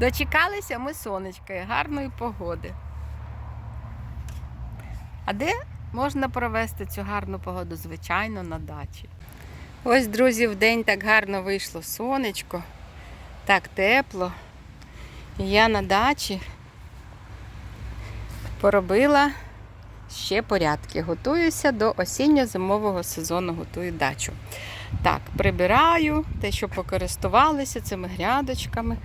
Дочекалися ми сонечка і гарної погоди. А де можна провести цю гарну погоду? Звичайно, на дачі. Ось, друзі, в день так гарно вийшло сонечко, так тепло. І я на дачі поробила ще порядки. Готуюся до осінньо-зимового сезону, готую дачу. Так, прибираю те, що покористувалися цими грядочками.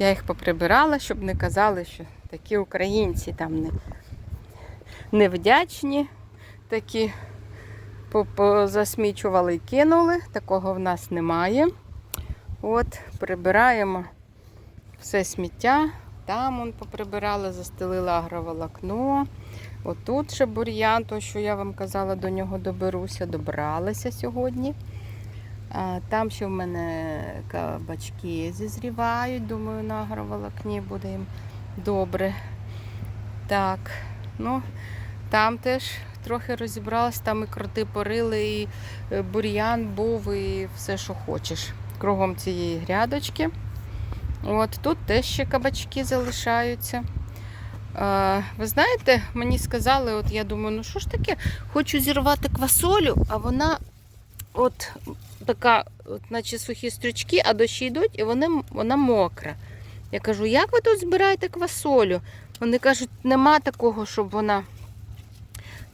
Я їх поприбирала, щоб не казали, що такі українці там не, невдячні, такі позасмічували і кинули. Такого в нас немає. От, прибираємо все сміття. Там он поприбирала, застелила агроволокно. Отут ще бур'ян, то що я вам казала, до нього доберуся, добралася сьогодні. Там ще в мене кабачки зізрівають, думаю, на агроволокні буде їм добре. Так, ну там теж трохи розібралась, там і кроти порили, і е, бур'ян був, і все, що хочеш. Кругом цієї грядочки. От тут теж ще кабачки залишаються. А, ви знаєте, мені сказали, от я думаю, ну що ж таке, хочу зірвати квасолю, а вона от така, от, наче сухі стрючки, а дощі йдуть, і вони, вона мокра. Я кажу, як ви тут збираєте квасолю? Вони кажуть, нема такого, щоб вона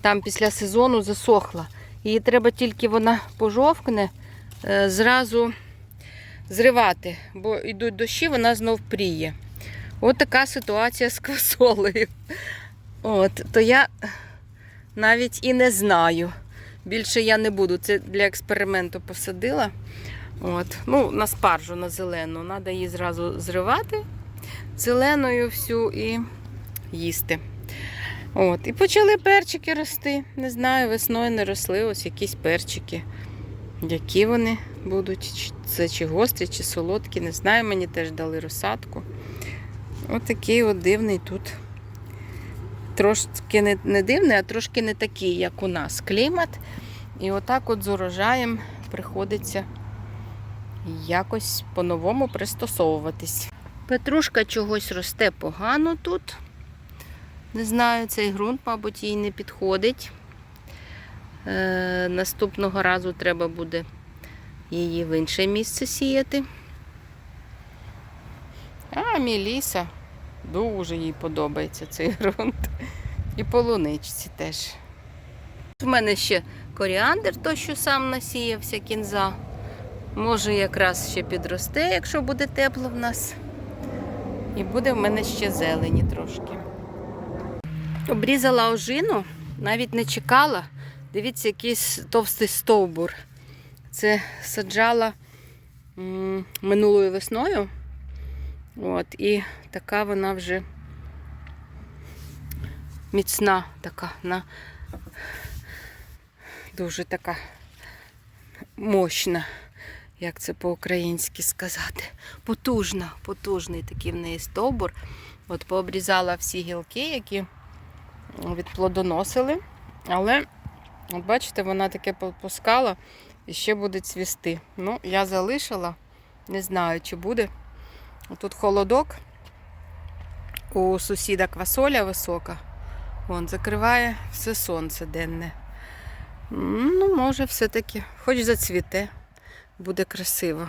там після сезону засохла. Її треба тільки вона пожовкне, е, зразу зривати, бо йдуть дощі, вона знов пріє. От така ситуація з квасолею. От, то я навіть і не знаю. Більше я не буду. Це для експерименту посадила. От. Ну, на спаржу, на зелену. Треба її зразу зривати зеленою всю і їсти. От. І почали перчики рости. Не знаю, весною не росли ось якісь перчики. Які вони будуть? Це чи гострі, чи солодкі, не знаю. Мені теж дали розсадку. Ось такий от дивний тут. Трошки не, не дивний, а трошки не такий, як у нас клімат. І отак от з урожаєм приходиться якось по-новому пристосовуватись. Петрушка чогось росте погано тут. Не знаю, цей ґрунт, мабуть, їй не підходить. Е, наступного разу треба буде її в інше місце сіяти. А Міліса дуже їй подобається цей ґрунт. І полуничці теж. У мене ще коріандр, то що сам насіявся кінза. Може, якраз ще підросте, якщо буде тепло в нас. І буде в мене ще зелені трошки. Обрізала ожину, навіть не чекала. Дивіться, якийсь товстий стовбур. Це саджала минулою весною. От, і така вона вже міцна така, на дуже така мощна, як це по-українськи сказати. Потужна, потужний такий в неї стовбур. От пообрізала всі гілки, які відплодоносили. Але, от бачите, вона таке попускала і ще буде цвісти. Ну, я залишила, не знаю, чи буде. Тут холодок. У сусіда квасоля висока. Вон закриває все сонце денне. Ну, може, все-таки, хоч зацвіте, буде красиво.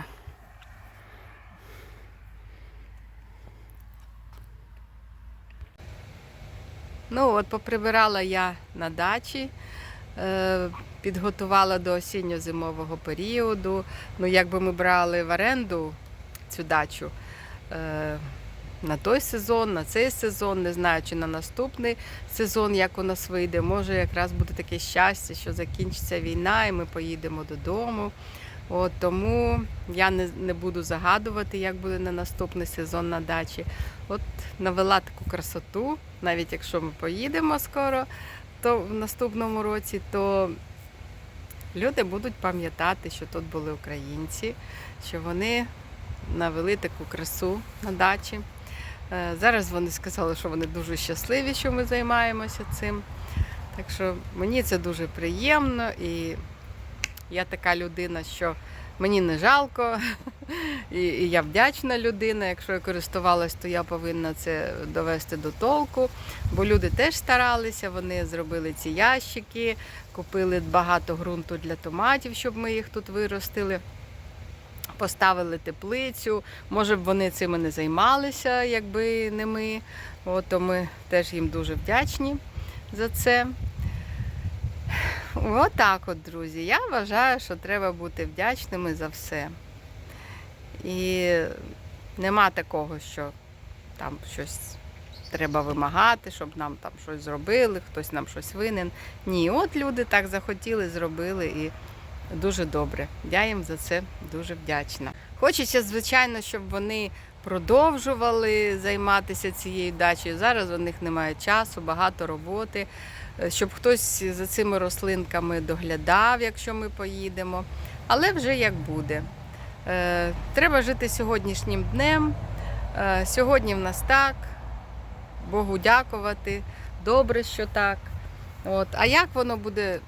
Ну, от поприбирала я на дачі, е, підготувала до осінньо-зимового періоду. Ну, якби ми брали в оренду цю дачу на той сезон, на цей сезон, не знаю, чи на наступний сезон, як у нас вийде. Може, якраз буде таке щастя, що закінчиться війна, і ми поїдемо додому. От тому я не, не буду загадувати, як буде на наступний сезон на дачі. От навела таку красоту, навіть якщо ми поїдемо скоро, то в наступному році, то люди будуть пам'ятати, що тут були українці, що вони навели таку красу на дачі. Е, Зараз вони сказали, що вони дуже щасливі, що ми займаємося цим. Так що мені це дуже приємно і я така людина, що мені не жалко І, я вдячна людина. Якщо я користувалась, то я повинна це довести до толку. Бо люди теж старалися, вони зробили ці ящики, купили багато ґрунту для томатів, щоб ми їх тут виростили. Поставили теплицю. Може б вони цим не займалися, якби не ми. От, то ми теж їм дуже вдячні за це. Отак от, друзі. Я вважаю, що треба бути вдячними за все. І нема такого, що там щось треба вимагати, щоб нам там щось зробили, хтось нам щось винен. Ні, от люди так захотіли, зробили і дуже добре. Я їм за це дуже вдячна. Хочеться, звичайно, щоб вони продовжували займатися цією дачею. Зараз у них немає часу, багато роботи. Е, Щоб хтось за цими рослинками доглядав, якщо ми поїдемо. Але вже як буде. Е, Треба жити сьогоднішнім днем. Е, Сьогодні в нас так. Богу дякувати. Добре, що так. От. А як воно буде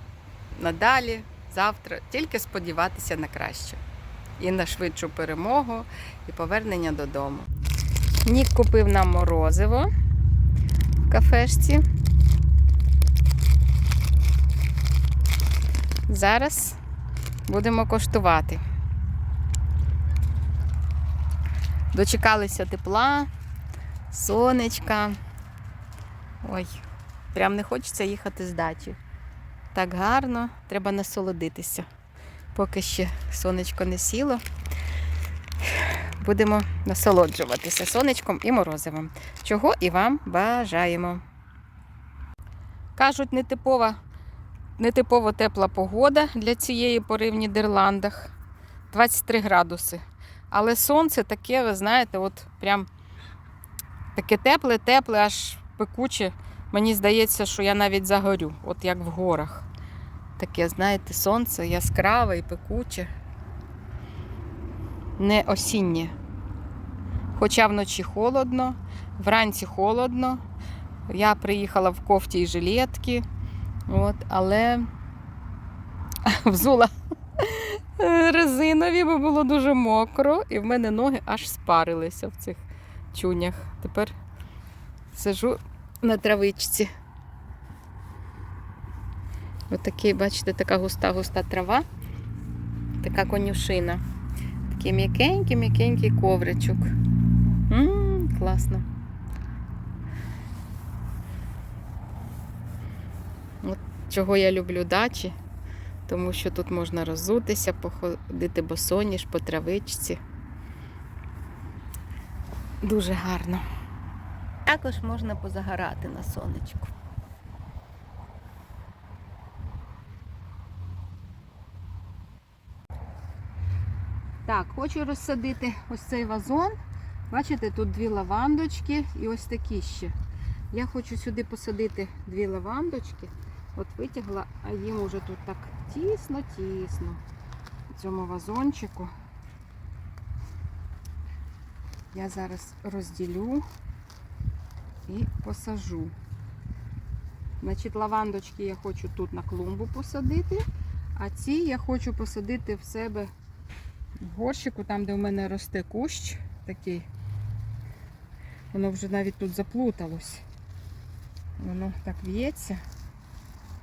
надалі, завтра? Тільки сподіватися на краще. І на швидшу перемогу, і повернення додому. Нік купив нам морозиво в кафешці. Зараз будемо коштувати. Дочекалися тепла, сонечка. Ой, прям не хочеться їхати з дачі. Так гарно, треба насолодитися. Поки ще сонечко не сіло. Будемо насолоджуватися сонечком і морозивом. Чого і вам бажаємо. Кажуть, нетипова, нетипово тепла погода для цієї пори в Нідерландах. 23 градуси. Але сонце таке, ви знаєте, от прям таке тепле, тепле, аж пекуче. Мені здається, що я навіть загорю, от як в горах. Таке, знаєте, сонце яскраве і пекуче. Не осіннє. Хоча вночі холодно, вранці холодно. Я приїхала в кофті і жилетки, от, але взула резинові, бо було дуже мокро, і в мене ноги аж спарилися в цих чунях. Тепер сижу на травичці. Ось такий, бачите, така густа-густа трава, така конюшина. Такий м'якенький, м'якенький ковричок. М-м, класно. От чого я люблю дачі, тому що тут можна розутися, походити босоніж по травичці. Дуже гарно. Також можна позагорати на сонечку. Так, хочу розсадити ось цей вазон. Бачите, тут дві лавандочки і ось такі ще. Я хочу сюди посадити дві лавандочки. От витягла, а їм уже тут так тісно-тісно. Цьому вазончику. Я зараз розділю і посажу. Значить, лавандочки я хочу тут на клумбу посадити, а ці я хочу посадити в себе в горщику, там, де в мене росте кущ такий. Воно вже навіть тут заплуталось. Воно так в'ється.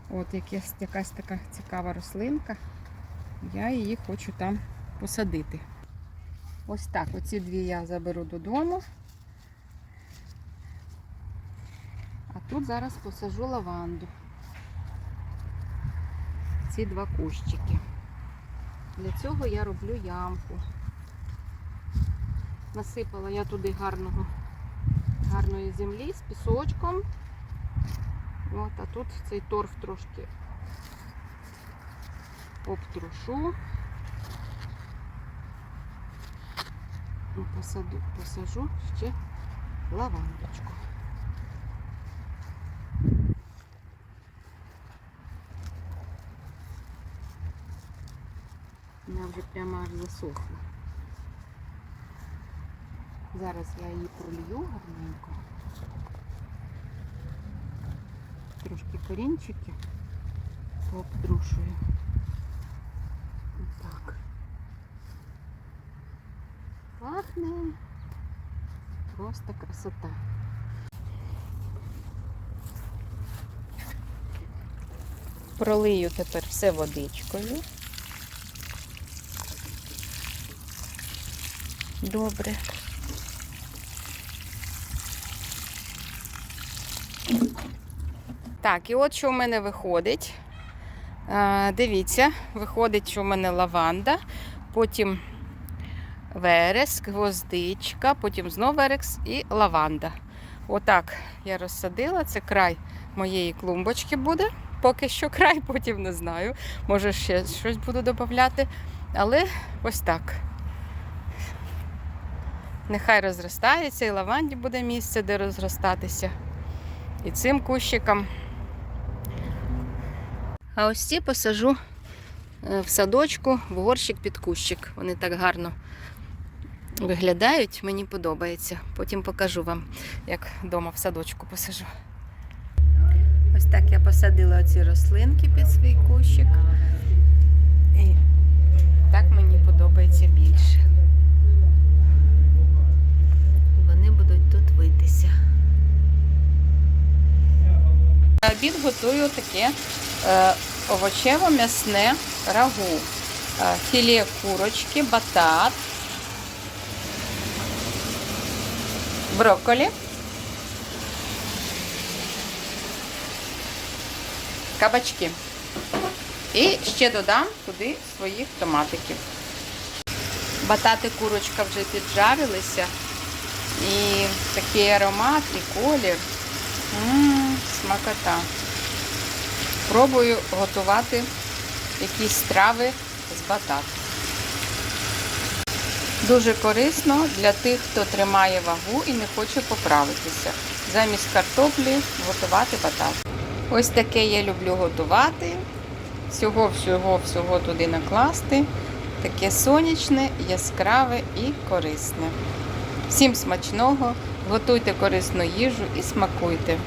От якась, якась така цікава рослинка. Я її хочу там посадити. Ось так. Оці дві я заберу додому. Тут зараз посажу лаванду. Ці два кущики. Для цього я роблю ямку. Насипала я туди гарного, гарної землі з пісочком. От, а тут цей торф трошки обтрушу. І посаду, посажу ще лавандочку. Вона вже прямо аж засохла. Зараз я її пролью гарненько. Трошки корінчики пообтрушую. Так. пахне. Просто красота. Пролию тепер все водичкою. Добре. Так, і от що в мене виходить. Дивіться, виходить, що в мене лаванда, потім вереск, гвоздичка, потім знов вереск і лаванда. Отак я розсадила. Це край моєї клумбочки буде. Поки що край, потім не знаю. Може ще щось буду додати. Але ось так. Нехай розростається, і лаванді буде місце, де розростатися. І цим кущикам. А ось ці посажу е, в садочку, в горщик під кущик. Вони так гарно виглядають, мені подобається. Потім покажу вам, як вдома в садочку посажу. Ось так я посадила оці рослинки під свій кущик. І так мені подобається більше. Вони будуть тут витися. На обід готую таке е, овочево-м'ясне рагу. Е, філе курочки, батат, брокколі, кабачки. І ще додам туди своїх томатиків. Батати курочка вже піджарилися. І такий аромат, і колір. Ммм, смакота. Пробую готувати якісь страви з батат. Дуже корисно для тих, хто тримає вагу і не хоче поправитися. Замість картоплі готувати батат. Ось таке я люблю готувати. Всього-всього-всього туди накласти. Таке сонячне, яскраве і корисне. Всім смачного, готуйте корисну їжу і смакуйте.